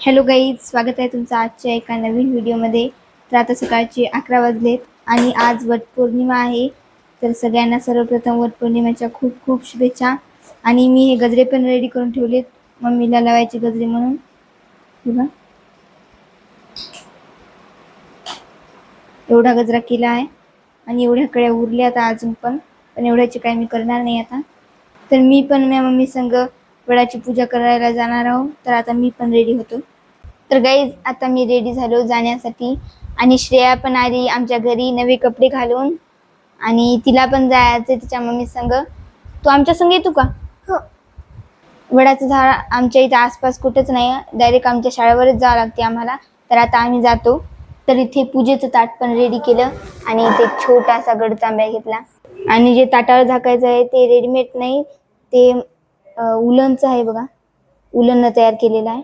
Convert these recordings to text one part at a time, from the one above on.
Hello guys स्वागत आहे तुमचं आजच्या एका नवीन व्हिडिओमध्ये. तर आता सकाळचे अकरा वाजलेत आणि आज वटपौर्णिमा आहे. तर सगळ्यांना सर्वप्रथम वटपौर्णिमेच्या खूप खूप शुभेच्छा. आणि मी हे गजरे पण रेडी करून ठेवलेत. मम्मीला लावायचे गजरे म्हणून. बघा. एवढा गजरा केला आहे. आणि एवढ्या कड्या उरल्या आता अजून पण. पण एवढ्याचे काही मी करणार नाही आता. तर मी पण माझ्या मम्मी संग वडाची पूजा करायला जाणार आहो तर आता मी पण रेडी होतो. तर गाईज आता मी रेडी झालो जाण्यासाठी. आणि श्रेया पण आली आमच्या घरी नवे कपडे घालून. आणि तिला पण जायचं तिच्या मम्मी संग. तू आमच्या संग येतो का? हो. वडाचं झाड आमच्या इथे आसपास कुठंच नाही डायरेक्ट आमच्या शाळेवरच जावं लागते आम्हाला. तर आता आम्ही जातो. तर इथे पूजेचं ताट पण रेडी केलं. आणि इथे छोटासा गडतांब्या घेतला. आणि जे ताटावर झाकायचं आहे ते रेडीमेड नाही. ते उलनचं आहे बघा. उलननं तयार केलेलं आहे.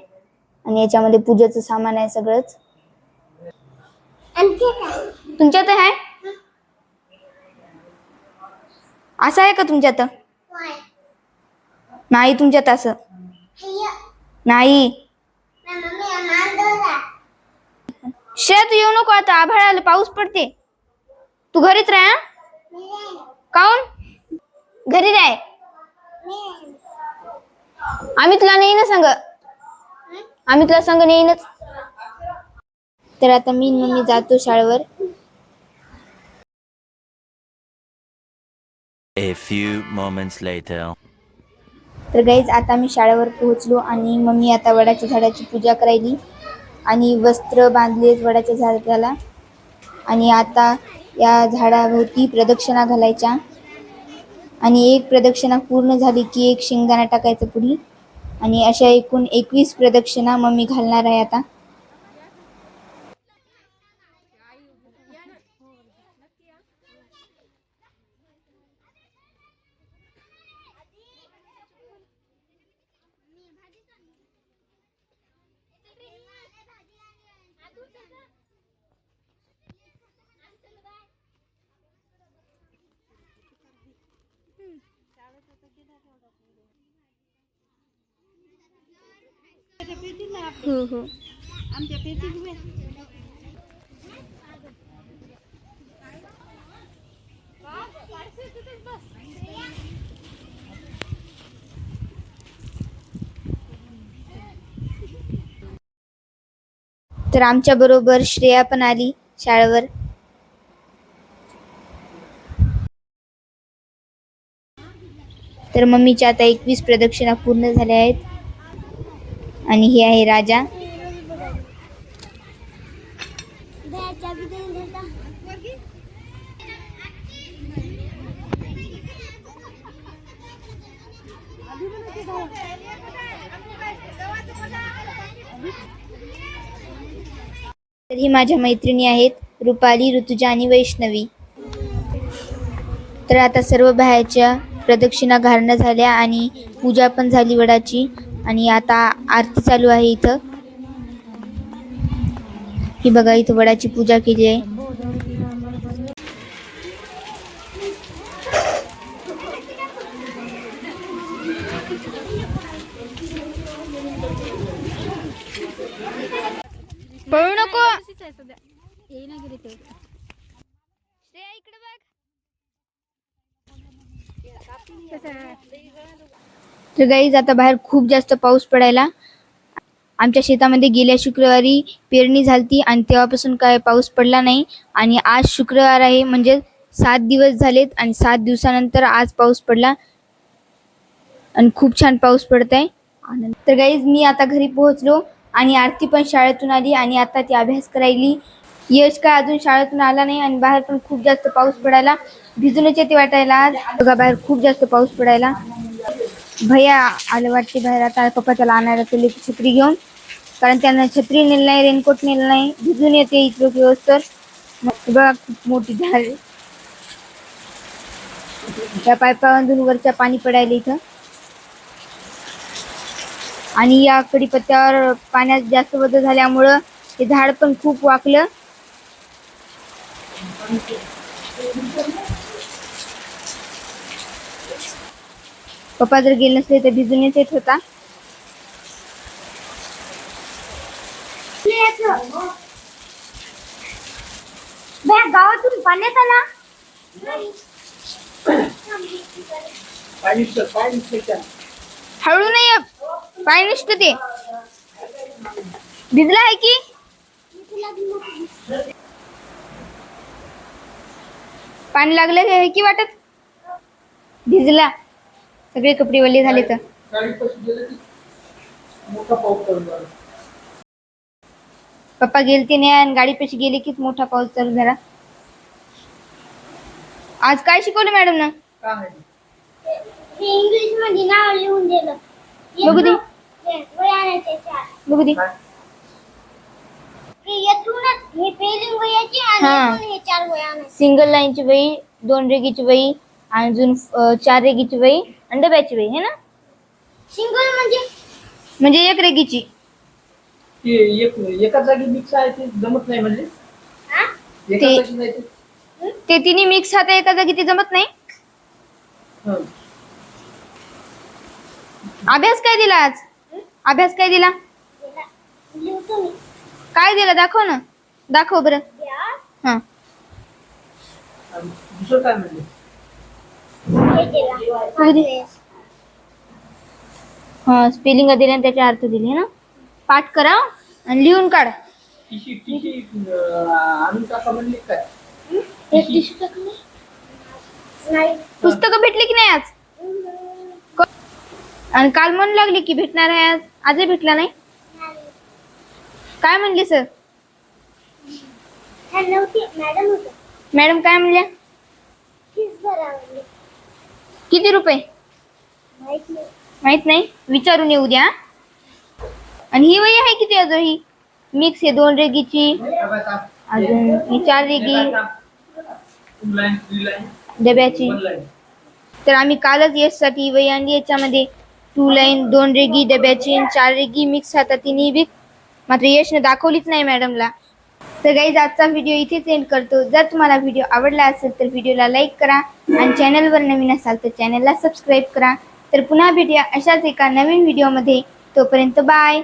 आणि याच्यामध्ये पूजेचं सामान आहे सगळंच. तुमच्यात आहे? असं आहे का तुमच्यात? नाही तुमच्यात असं. नाही. श्रेया तू येऊ नको आता. आभाळ आलं. पाऊस पडते. तू घरीच राह? काऊन? घरी राह. आम्ही तुला नाही ना सांग. आम्ही तुला सांग नेईनच तर आता मी न मम्मी जातो शाळेवर. A few moments later. तर गाईज आता मी शाळेवर पोहोचलो आणि मम्मी आता वडाच्या झाडाची पूजा करायली. आणि वस्त्र बांधलेत वडाच्या झाडाला. आणि आता या झाडाभोवती प्रदक्षिणा घालायच्या. आणि एक प्रदक्षिणा पूर्ण झाली की एक शेंगदाणा टाकायचं पुढी. आणि अशा एकूण एकवीस प्रदक्षिणा मग मी घालणार आहे आता. तर आमच्या बरोबर श्रेया पण आली शाळेवर. तर मम्मीच्या आता एकवीस प्रदक्षिणा पूर्ण झाल्या आहेत. आणि हे आहे राजा. तर ही माझ्या मैत्रिणी आहेत रुपाली ऋतुजा आणि वैष्णवी. तर आता सर्व बाहेरच्या प्रदक्षिणा घालणं झाल्या आणि पूजा पण झाली वडाची. आणि आता आरती चालू आहे इथं. ही बघा इथं वडाची पूजा केली आहे. पळू नको श्रेया इकडे बघ तर गाईज आता बाहेर खूप जास्त पाऊस पडायला. आमच्या शेतामध्ये गेल्या शुक्रवारी पेरणी झालती आणि तेव्हापासून काय पाऊस पडला नाही. आणि आज शुक्रवार आहे म्हणजे सात दिवस झालेत आणि सात दिवसानंतर आज पाऊस पडला. आणि खूप छान पाऊस पडत आहे तर गाईज मी आता घरी पोहोचलो आणि आरती पण शाळेतून आली आणि आता ती अभ्यास करायली. यश काय अजून शाळेतून आला नाही आणि बाहेर पण खूप जास्त पाऊस पडायला. भिजूनच येते वाटायला. आज बघा बाहेर खूप जास्त पाऊस पडायला. भैया आले वाटते बाहेर. आता पप्पा त्याला आणायला चले छत्री घेऊन. कारण त्यांना छत्री नेलं नाही रेनकोट नेलं नाही. भिजून येते इथलं दिवस तर मग बघा खूप मोठी झाड त्या पायपामधून वरच्या पाणी पडायला इथं. आणि या कडीपत्त्यावर पाण्यात जास्त बदल झाल्यामुळं ते झाड पण खूप वाकलं. पप्पा जर गेले नसले तर भिजून येत होता. गावातून पाण्यात आला. हळू नाही. पाय निसत ते. भिजला आहे की? पाणी लागलं की वाटत? भिजला. सगळे कपडे वल्ले झाले तर. पप्पा गेलते नाही आणि गाडीपाशी गेले की मोठा पाऊस चालू झाला. आज काय शिकवलं मॅडम ना? इंग्लिशमध्ये नाव लिहून दिलं. बघू दे. बघू दे. सिंगल लाईनची वही दोन रेगीची वही आणि अजून चार रेगीची वही आणि डब्याची वही है ना? सिंगल म्हणजे? म्हणजे एक रेगीची. ते एक एका जागी मिक्स आहे ते जमत नाही म्हणजे? हा? एका ते- जागी नाही ते? ते तिन्ही मिक्स हात एका जागी ते जमत नाही? हं. अभ्यास काय दिला आज? अभ्यास काय दिला? दिला. लिहतो मी. काय दिला? दाखव ना. दाखव बरं. हा. आणि दुसरं काय म्हणजे हे. हा स्पेलिंग दिले आणि त्याचे अर्थ दिले ना? पाठ करा आणि लिहून काढ. पुस्तकं भेटली की नाही आज? आणि काल मन लागली की भेटणार आहे आज? आजही भेटला नाही. काय म्हणले सर मॅडम होतं. मॅडम काय म्हणल्या? किती रुपये? माहीत नाही. विचारून येऊ द्या. आणि ही वही आहे किती अजून ही? मिक्स आहे दोन रेगीची. अजून ही चार रेगी डब्याची. तर आम्ही कालच येस साठी वही आणली. याच्यामध्ये टू लाईन दोन रेगी डब्याची चार रेगी मिक्स आता तिन्ही बी. मात्र यशने दाखवलीच नाही मॅडमला. तर गाईज आजचा व्हिडिओ इथेच एंड करतो. जर तुम्हाला व्हिडिओ आवडला असेल तर व्हिडिओला लाईक करा आणि चॅनलवर नवीन असाल तर चॅनलला सबस्क्राईब करा. तर पुन्हा भेटूया अशाच एका नवीन व्हिडिओमध्ये तोपर्यंत बाय